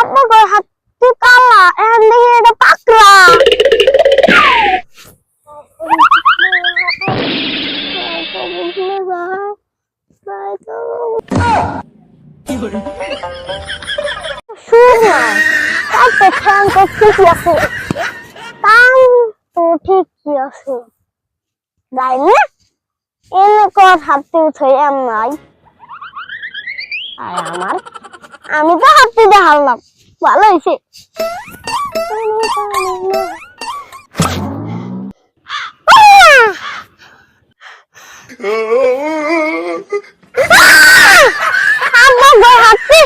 আপনার কই হাতি কালা, এখন দেখি এটা পাকড়া তো ঠিকই আছে। টান তো ঠিকই আছে। না কর হাতে উঠে নাই আর আমার আমি তো হাতে দেখালাম ভালো হয়েছে আমার হাতে